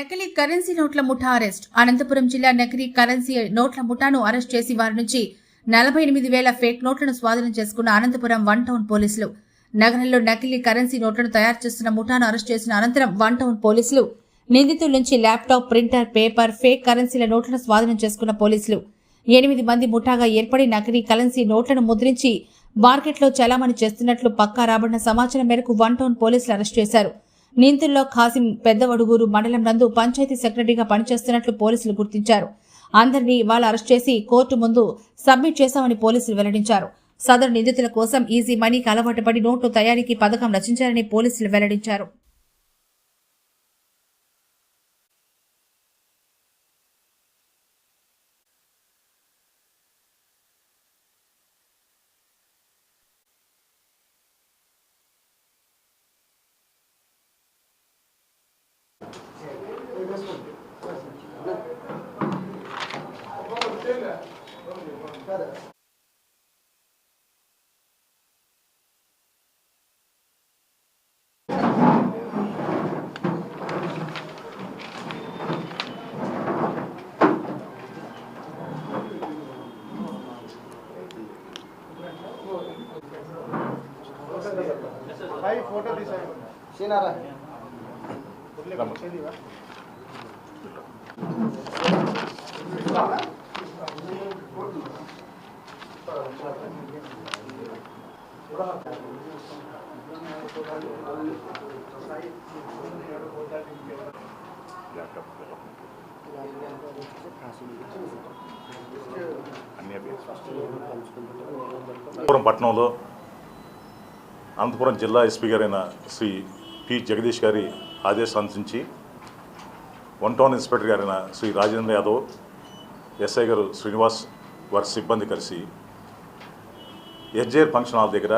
నకిలీ కరెన్సీ నోట్ల ముఠా అరెస్ట్. అనంతపురం జిల్లా నకిలీ కరెన్సీ నోట్ల ముఠాను అరెస్ట్ చేసి వారి నుంచి నలభై ఎనిమిది వేల ఫేక్ నోట్లను స్వాధీనం చేసుకున్న అనంతపురం వన్ టౌన్ పోలీసులు. నగరంలో నకిలీ కరెన్సీ నోట్లను తయారు చేస్తున్న ముఠాను అరెస్ట్ చేసిన అనంతరం వన్ టౌన్ పోలీసులు నిందితుల నుంచి ల్యాప్టాప్ ప్రింటర్ పేపర్ ఫేక్ కరెన్సీల నోట్లను స్వాధీనం చేసుకున్న పోలీసులు. ఎనిమిది మంది ముఠాగా ఏర్పడి నకిలీ కరెన్సీ నోట్లను ముద్రించి మార్కెట్లో చలామణి చేస్తున్నట్లు పక్కా రాబడిన సమాచారం మేరకు వన్ టౌన్ పోలీసులు అరెస్ట్ చేశారు. నిందితుల్లో ఖాసిం పెద్దవడుగూరు మండలం నందు పంచాయతీ సెక్రటరీగా పనిచేస్తున్నట్లు పోలీసులు గుర్తించారు. అందరినీ ఇవాళ అరెస్ట్ చేసి కోర్టు ముందు సబ్మిట్ చేశామని పోలీసులు వెల్లడించారు. సదరు నిందితుల కోసం ఈజీ మనీకి అలవాటు పడి నోట్లు తయారీకి పథకం రచించారని పోలీసులు వెల్లడించారు. भाई फोटो दिसाय सीनारा అనంతపురం పట్టణంలో అనంతపురం జిల్లా ఎస్పీ గారైన శ్రీ పి జగదీష్ గారి ఆదేశానుసరించి వన్ టౌన్ ఇన్స్పెక్టర్ గారైన శ్రీ రాజేంద్ర యాదవ్ ఎస్ఐ గారు శ్రీనివాస్ వారి సిబ్బంది కలిసి ఎస్జేఆర్ ఫంక్షన్ హాల్ దగ్గర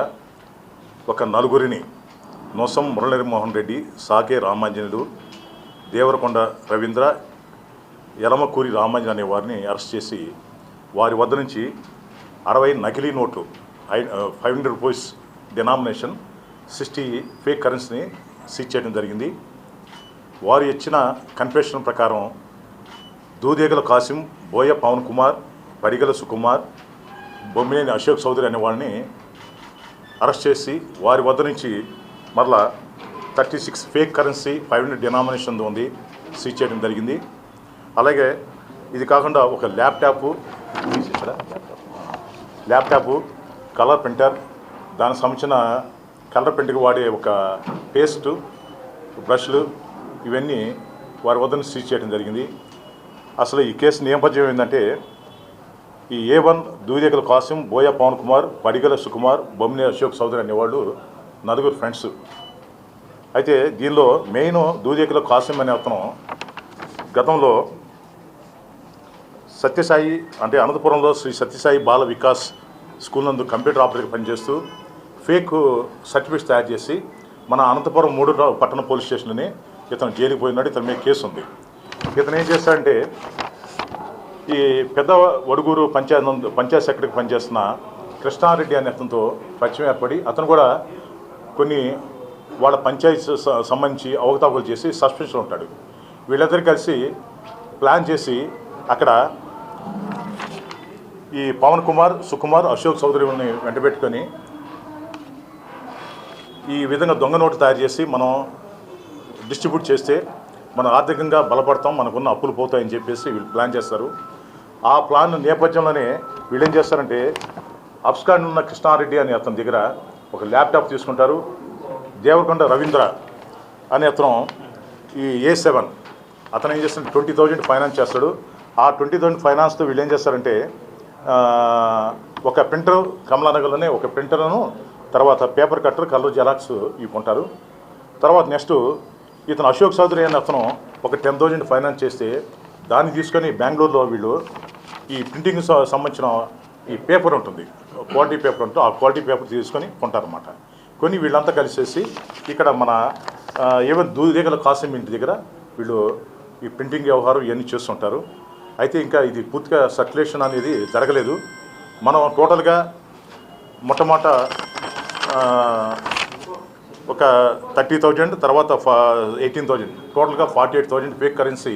ఒక నలుగురిని నొసం మురళీమోహన్ రెడ్డి సాకే రామాంజనుడు దేవరకొండ రవీంద్ర యలమకూరి రామాంజన్ అనే వారిని అరెస్ట్ చేసి వారి వద్ద నుంచి అరవై నకిలీ నోట్లు five hundred rupees denomination sixty fake కరెన్సీని సీజ్ చేయడం జరిగింది. వారు ఇచ్చిన కన్ఫెషన్ ప్రకారం దూదేగల కాసిం బోయ పవన్ కుమార్ పడిగల సుకుమార్ బొమ్మినేని అశోక్ చౌదరి అనే వాళ్ళని అరెస్ట్ చేసి వారి వద్ద నుంచి మరలా thirty six fake currency five hundred denomination ఉంది సీజ్ చేయడం జరిగింది. అలాగే ఇది కాకుండా ఒక ల్యాప్టాప్ ల్యాప్టాప్ కలర్ ప్రింటర్ దానికి సంబంధించిన కలర్ పెయింట్కి వాడే ఒక పేస్టు బ్రష్లు ఇవన్నీ వారి వద్ద సీజ్ చేయడం జరిగింది. అసలు ఈ కేసు నేపథ్యం ఏంటంటే ఈ ఏ వన్ దూదేకల కాసిం బోయ పవన్ కుమార్ పడిగల సుకుమార్ బొమ్మినే అశోక్ చౌదరి అనేవాళ్ళు నలుగురు ఫ్రెండ్స్. అయితే దీనిలో మెయిన్ దూదేకల కాసిం అనే అతను గతంలో సత్యసాయి అంటే అనంతపురంలో శ్రీ సత్యసాయి బాల వికాస్ స్కూల్ నందు కంప్యూటర్ ఆపరేటర్ పనిచేస్తూ ఫేక్ సర్టిఫికేట్స్ తయారు చేసి మన అనంతపురం మూడు పట్టణ పోలీస్ స్టేషన్లోనే ఇతను జైలుకి పోయినాడు ఇతని మీద కేసు ఉంది. ఇతను ఏం చేస్తాడంటే ఈ పెద్ద వడుగూరు పంచాయత్ నందు పంచాయత్ సెక్రటరీకి పనిచేస్తున్న కృష్ణారెడ్డి అనే అతనితో పరిచయం ఏర్పడి అతను కూడా కొన్ని వాళ్ళ పంచాయత్ సంబంధించి అవకతవకలు చేసి సస్పెన్షన్ ఉంటాడు. వీళ్ళిద్దరు కలిసి ప్లాన్ చేసి అక్కడ ఈ పవన్ కుమార్ సుకుమార్ అశోక్ చౌదరిని వెంటబెట్టుకొని ఈ విధంగా దొంగ నోటు తయారు చేసి మనం డిస్ట్రిబ్యూట్ చేస్తే మనం ఆర్థికంగా బలపడతాం మనకున్న అప్పులు పోతాయని చెప్పేసి వీళ్ళు ప్లాన్ చేస్తారు. ఆ ప్లాన్ నేపథ్యంలోనే వీళ్ళు ఏం చేస్తారంటే అప్స్కాండ్ ఉన్న కృష్ణారెడ్డి అనే అతని దగ్గర ఒక ల్యాప్టాప్ తీసుకుంటారు. దేవరకొండ రవీంద్ర అనే అతను ఈ ఏ సెవెన్ అతను ఏం చేస్తాడు ట్వంటీ థౌజండ్ ఫైనాన్స్ చేస్తాడు. ఆ ట్వంటీ థౌజండ్ ఫైనాన్స్తో వీళ్ళు ఏం చేస్తారంటే ఒక ప్రింటర్ కమలానగర్లోనే ఒక ప్రింటర్ను తర్వాత పేపర్ కట్టర్ కలర్ జెరాక్స్ ఇవి కొంటారు. తర్వాత నెక్స్ట్ ఇతను అశోక్ చౌదరి అనే అతను ఒక టెన్ థౌజండ్ ఫైనాన్స్ చేస్తే దాన్ని తీసుకొని బెంగళూరులో వీళ్ళు ఈ ప్రింటింగ్ స- సంబంధించిన ఈ పేపర్ ఉంటుంది. క్వాలిటీ పేపర్ ఉంటుంది ఆ క్వాలిటీ పేపర్ తీసుకొని కొంటారన్నమాట. కొని వీళ్ళంతా కలిసేసి ఇక్కడ మన ఈవెన్ దూదేగల కాసిం ఇంటి దగ్గర వీళ్ళు ఈ ప్రింటింగ్ వ్యవహారం ఇవన్నీ చేస్తుంటారు. అయితే ఇంకా ఇది పూర్తిగా సర్క్యులేషన్ అనేది జరగలేదు. మనం టోటల్గా మొట్టమొదట ఒక థర్టీ థౌజండ్ తర్వాత ఫా ఎయిటీన్ థౌజండ్. టోటల్గా forty eight thousand fake currency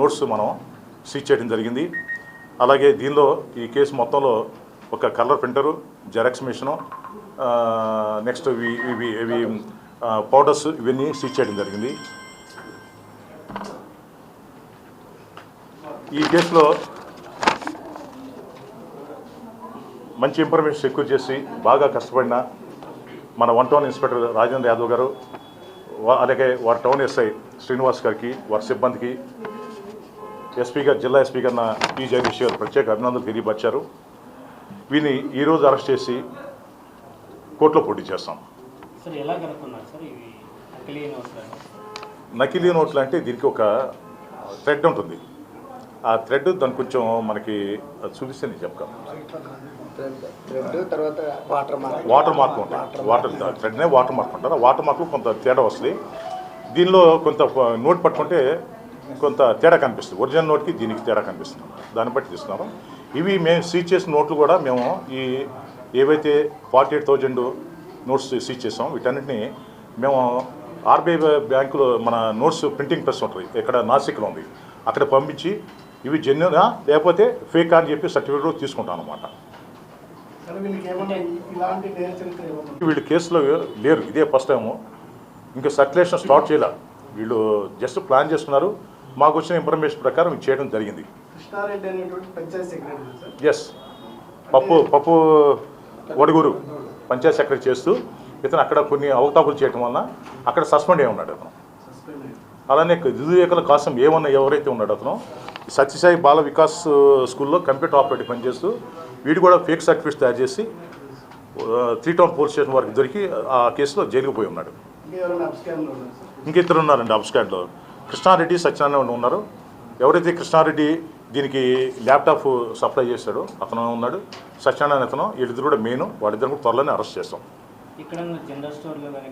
notes మనం సీజ్ చేయడం జరిగింది. అలాగే దీనిలో ఈ కేసు మొత్తంలో ఒక colour printer xerox machine next ఇవి ఇవి ఇవి పౌడర్స్ ఇవన్నీ సీజ్ చేయడం జరిగింది. ఈ కేసులో మంచి ఇన్ఫర్మేషన్ సెక్యూర్ చేసి బాగా కష్టపడిన మన one town inspector Rajendra Yadav garu అలాగే వారి టౌన్ ఎస్ఐ శ్రీనివాస్ గారికి వారి సిబ్బందికి ఎస్పీ గారు జిల్లా ఎస్పీ గారు నా పి జగదీష్ గారు ప్రత్యేక అభినందనలు తెలియపరిచారు. వీని ఈరోజు అరెస్ట్ చేసి కోర్టులో పోటీ చేస్తాం. నకిలీ నోట్లు? అంటే దీనికి ఒక థ్రెడ్ ఉంటుంది. ఆ థ్రెడ్ దాని కొంచెం మనకి చూపిస్తే నేను చెప్తాను వాటర్ మార్క్. ఉంటుంది వాటర్ థ్రెడ్నే వాటర్ మార్క్ ఉంటారు ఆ వాటర్ మార్క్ కొంత తేడా వస్తుంది. దీనిలో కొంత నోట్ పట్టుకుంటే కొంత తేడా కనిపిస్తుంది. ఒరిజినల్ నోట్కి దీనికి తేడా కనిపిస్తుంది. దాన్ని బట్టి తీస్తున్నాము ఇవి మేము సీజ్ చేసిన నోట్లు కూడా మేము ఈ ఏవైతే forty eight thousand notes seize చేసాం వీటన్నిటిని మేము ఆర్బీఐ బ్యాంకులో మన నోట్స్ ప్రింటింగ్ ప్రెస్ ఉంటుంది. ఇక్కడ నాసిక్లో ఉంది. అక్కడ పంపించి ఇవి జెన్యునా లేకపోతే ఫేక్ అని చెప్పి సర్టిఫికేట్ తీసుకుంటాం అనమాట సరే వీళ్ళకి ఏమన్నా ఇలాంటి నేర చరిత్ర ఏమన్నా వీళ్ళు కేసులో లేరు ఇదే ఫస్ట్ టైము ఇంకా సర్క్యులేషన్ స్టార్ట్ చేయలే. వీళ్ళు జస్ట్ ప్లాన్ చేస్తున్నారు. మాకు వచ్చిన ఇన్ఫర్మేషన్ ప్రకారం చేయడం జరిగింది. ఎస్ పప్పు పప్పు ఒడుగురు పంచాయత్ సెక్రటరీ చేస్తూ ఇతను అక్కడ కొన్ని అవతాపులు చేయడం వలన అక్కడ సస్పెండ్ అయి ఉన్నాడు అతను. అలానే విధులేఖల కోసం ఏమన్నా ఎవరైతే ఉన్నాడో అతను సత్యసాయి బాల వికాస్ స్కూల్లో కంప్యూటర్ ఆపరేటర్ పనిచేస్తూ వీడు కూడా ఫేక్ సర్టిఫికేట్స్ తయారు చేసి త్రీ టౌన్ పోలీస్ స్టేషన్ వారికి దొరికి ఆ కేసులో జైలుకు పోయి ఉన్నాడు. ఇంకా ఎవరైనా అబ్స్కాన్లో ఉన్నారు? సార్ ఇంక ఇద్దరు ఉన్నారండి అబ్స్కాండ్లో కృష్ణారెడ్డి సత్యనారాయణ ఉన్నారు. ఎవరైతే కృష్ణారెడ్డి దీనికి ల్యాప్టాప్ సప్లై చేశాడో అతను ఉన్నాడు. సత్యనారాయణ అతను వీళ్ళిద్దరు కూడా మెయిన్ వాళ్ళిద్దరు కూడా త్వరలోనే అరెస్ట్ చేస్తాం. ఇక్కడ జనరల్ స్టోర్లో కానీ